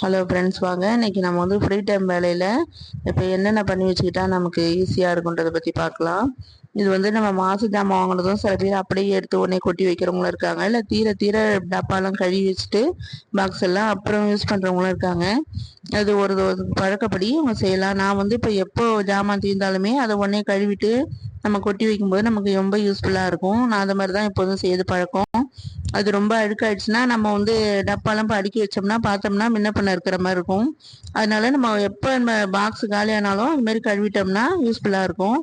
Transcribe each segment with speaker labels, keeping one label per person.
Speaker 1: Hello friends வாங்க. இன்றைக்கி நம்ம வந்து ஃப்ரீ டைம் வேலையில் இப்போ என்னென்ன பண்ணி வச்சுக்கிட்டா நமக்கு ஈஸியாக இருக்குன்றதை பற்றி பார்க்கலாம். இது வந்து நம்ம மாசு ஜாமான் வாங்கினதும் சில பேர் அப்படியே எடுத்து உடனே கொட்டி வைக்கிறவங்களும் இருக்காங்க. இல்லை தீர தீர டப்பாலாம் கழுவி வச்சுட்டு பாக்ஸ் எல்லாம் அப்புறம் யூஸ் பண்ணுறவங்களும் இருக்காங்க. அது ஒரு பழக்கப்படி அவங்க செய்யலாம். நான் வந்து இப்போ எப்போ ஜாமான் தீர்ந்தாலுமே அதை உடனே கழுவிட்டு நம்ம கொட்டி வைக்கும்போது நமக்கு ரொம்ப யூஸ்ஃபுல்லாக இருக்கும். நான் அந்த மாதிரி தான் எப்போதும் செய்து பழக்கம். அது ரொம்ப அழுக்காயிடுச்சுன்னா நம்ம வந்து டப்பாலாம் அடுக்கி வச்சோம்னா பார்த்தோம்னா முன்ன பண்ண இருக்கிற மாதிரி இருக்கும். அதனால நம்ம எப்போ நம்ம பாக்ஸ் காலியானாலும் அது மாதிரி கழுவிட்டோம்னா யூஸ்ஃபுல்லாக இருக்கும்.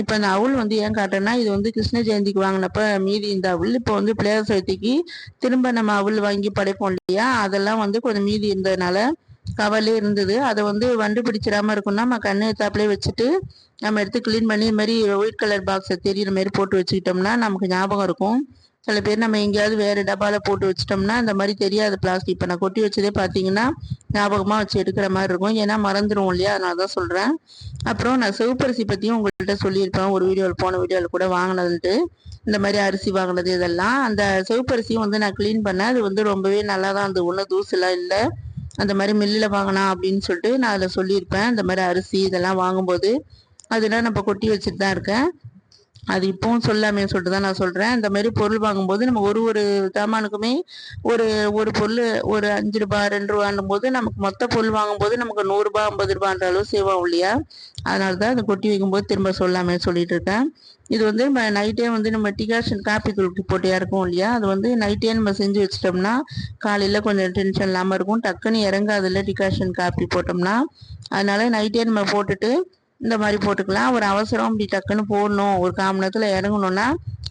Speaker 1: இப்போ அந்த அவுள் வந்து ஏன் காட்டுறேன்னா இது வந்து கிருஷ்ண ஜெயந்திக்கு வாங்கினப்ப மீதி இந்த அவுள் இப்போ வந்து பிள்ளையார் சதுர்த்திக்கு திரும்ப நம்ம அவுள் வாங்கி படைப்போம் இல்லையா? அதெல்லாம் வந்து கொஞ்சம் மீதி இருந்ததுனால கவலே இருந்தது. அதை வந்து வண்டு பிடிச்சிடாம இருக்கும்னா நம்ம கண்ணு தாப்பிலே வச்சுட்டு நம்ம எடுத்து கிளீன் பண்ணி இது மாதிரி ஒயிட் கலர் பாக்ஸை தெரியுற மாதிரி போட்டு வச்சுக்கிட்டோம்னா நமக்கு ஞாபகம் இருக்கும். சில பேர் நம்ம எங்கேயாவது வேறு டப்பாவில் போட்டு வச்சிட்டோம்னா இந்த மாதிரி தெரியாத பிளாஸ்டிக் இப்போ நான் கொட்டி வச்சதே பார்த்தீங்கன்னா ஞாபகமாக வச்சு எடுக்கிற மாதிரி இருக்கும். ஏன்னா மறந்துடும் இல்லையா? அதனால தான் சொல்கிறேன் அப்புறம் நான் சிவப்பரிசி பற்றியும் உங்கள்கிட்ட சொல்லியிருப்பேன். ஒரு வீடியோவில் போன வீடியோவில் கூட வாங்கினதுன்ட்டு. இந்த மாதிரி அரிசி வாங்கினது இதெல்லாம். அந்த சிவப்பரிசியும் வந்து நான் க்ளீன் பண்ணேன். அது வந்து ரொம்பவே நல்லா தான் அந்த ஒன்றும் தூசுலாம் இல்லை. அந்த மாதிரி மில்லில் வாங்கினா அப்படின்னு சொல்லிட்டு நான் அதில் சொல்லியிருப்பேன். இந்த மாதிரி அரிசி இதெல்லாம் வாங்கும்போது. அதெல்லாம் நம்ம கொட்டி வச்சுட்டு தான் இருக்கேன். அது இப்பவும் சொல்லாமே சொல்லிட்டு தான் நான் சொல்கிறேன் இந்த மாதிரி பொருள் வாங்கும்போது நம்ம ஒரு ஒரு சாமானுக்குமே ஒரு ஒரு பொருள் ஒரு அஞ்சு ரூபா ரெண்டு ரூபான்னும் போது நமக்கு மொத்த பொருள் வாங்கும்போது நமக்கு நூறுரூபா ஐம்பது ரூபான்ற அளவு சேவ் ஆகும் இல்லையா? அதனால தான் அதை கொட்டி வைக்கும்போது திரும்ப சொல்லாமே சொல்லிட்டு இருக்கேன். இது வந்து நம்ம நைட்டே வந்து நம்ம டிகாஷன் காப்பி தூளுக்கு போட்டியாக இருக்கும் இல்லையா? அது வந்து நைட்டே நம்ம செஞ்சு வச்சிட்டோம்னா காலையில் கொஞ்சம் டென்ஷன் இல்லாமல் இருக்கும். டக்குன்னு இறங்காதில்ல டிகாஷன் காப்பி போட்டோம்னா. அதனால நைட்டே நம்ம போட்டுட்டு இந்த மாதிரி போட்டுக்கலாம். ஒரு அவசரம் அப்படி டக்குன்னு போடணும். ஒரு கால் நேரத்தில் இறங்கணும்னா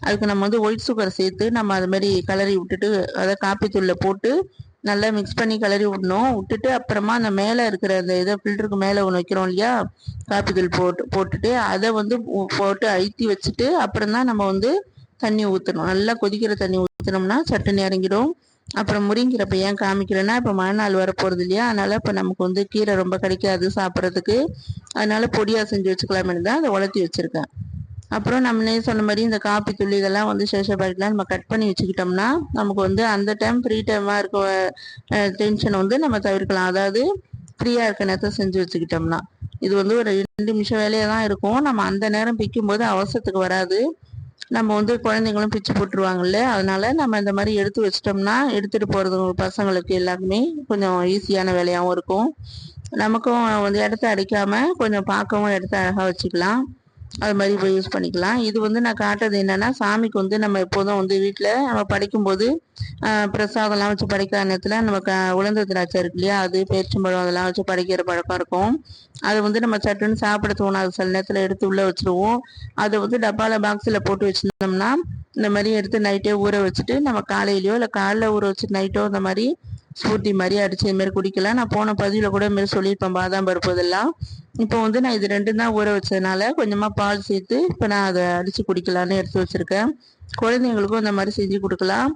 Speaker 1: அதுக்கு நம்ம வந்து ஒயிட் சுகர் சேர்த்து நம்ம அது மாதிரி கலரி விட்டுட்டு அதை காப்பி தூளில் போட்டு நல்லா மிக்ஸ் பண்ணி கலரி விடணும். விட்டுட்டு அப்புறமா அந்த மேலே இருக்கிற அந்த இதை ஃபில்டருக்கு மேலே ஒன்று வைக்கிறோம் இல்லையா? காப்பி தூள் போட்டு போட்டுட்டு அதை வந்து போட்டு அழுத்தி வச்சுட்டு அப்புறம் தான் நம்ம வந்து தண்ணி ஊற்றணும் நல்லா கொதிக்கிற தண்ணி ஊற்றினோம்னா சட்டுன்னு இறங்கிடும். அப்புறம் முருங்கிறப்ப ஏன் காமிக்கிறேன்னா இப்போ மழை நாள் வர போகிறது இல்லையா? அதனால் இப்போ நமக்கு வந்து கீரை ரொம்ப கிடைக்காது சாப்பிட்றதுக்கு. அதனால் பொடியாக செஞ்சு வச்சுக்கலாமே தான் அதை உலர்த்தி வச்சுருக்கேன். அப்புறம் நம்மளே சொன்ன மாதிரி இந்த காப்பி துள்ளி இதெல்லாம் வந்து சேஷ பாக்கெட்லாம் நம்ம கட் பண்ணி வச்சுக்கிட்டோம்னா நமக்கு வந்து அந்த டைம் ஃப்ரீ டைமாக இருக்க டென்ஷனை வந்து நம்ம தவிர்க்கலாம். அதாவது ஃப்ரீயாக இருக்க நேரத்தை செஞ்சு வச்சுக்கிட்டோம்னா. இது வந்து ஒரு ரெண்டு நிமிஷம் வேலையாக தான் இருக்கும். நம்ம அந்த நேரம் பிக்கும்போது அவசரத்துக்கு வராது. நம்ம வந்து குழந்தைங்களும் பிச்சு போட்டுருவாங்கல்ல அதனால நம்ம இந்த மாதிரி எடுத்து வச்சிட்டோம்னா எடுத்துகிட்டு போகிறது பசங்களுக்கு எல்லாருக்குமே கொஞ்சம் ஈஸியான வேலையாகவும் இருக்கும். நமக்கும் வந்து இடத்த அடிக்காமல் கொஞ்சம் பார்க்கவும் இடத்த அழகாக வச்சுக்கலாம். அது மாதிரி போய் யூஸ் பண்ணிக்கலாம். இது வந்து நான் காட்டுறது என்னென்னா சாமிக்கு வந்து நம்ம எப்போதும் வந்து வீட்டில் நம்ம படிக்கும்போது பிரசாதம்லாம் வச்சு படிக்கிற நேரத்தில் நம்ம க உளுந்த திராட்சை இருக்கு இல்லையா? அது பேச்சம்பழம் அதெல்லாம் வச்சு படிக்கிற பழக்கம் இருக்கும். அதை வந்து நம்ம சட்டுன்னு சாப்பிட தோணாது. சில நேரத்தில் எடுத்து உள்ளே வச்சுருவோம். அதை வந்து டப்பாவில் பாக்ஸில் போட்டு வச்சுருந்தோம்னா இந்த மாதிரி எடுத்து நைட்டே ஊற வச்சுட்டு நம்ம காலையிலையோ இல்லை காலைல ஊற வச்சு நைட்டோ இந்த மாதிரி ஸ்பூர்த்தி மாதிரி அடிச்சு இது மாதிரி குடிக்கலாம். நான் போன பதிவில் கூட மாரி சொல்லியிருப்பேன். பாதாம் பருப்பு இதெல்லாம். இப்போ வந்து நான் இது ரெண்டும் தான் ஊற வச்சதுனால கொஞ்சமாக பால் சேர்த்து இப்போ நான் அதை அடித்து குடிக்கலான்னு எடுத்து வச்சுருக்கேன். குழந்தைங்களுக்கும் இந்த மாதிரி செஞ்சு கொடுக்கலாம்.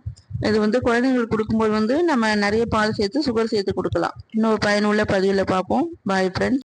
Speaker 1: இது வந்து குழந்தைங்களுக்கு கொடுக்கும்போது வந்து நம்ம நிறைய பால் சேர்த்து சுகர் சேர்த்து கொடுக்கலாம். இன்னொரு பயனுள்ள பதிவில் பார்ப்போம். Bye friends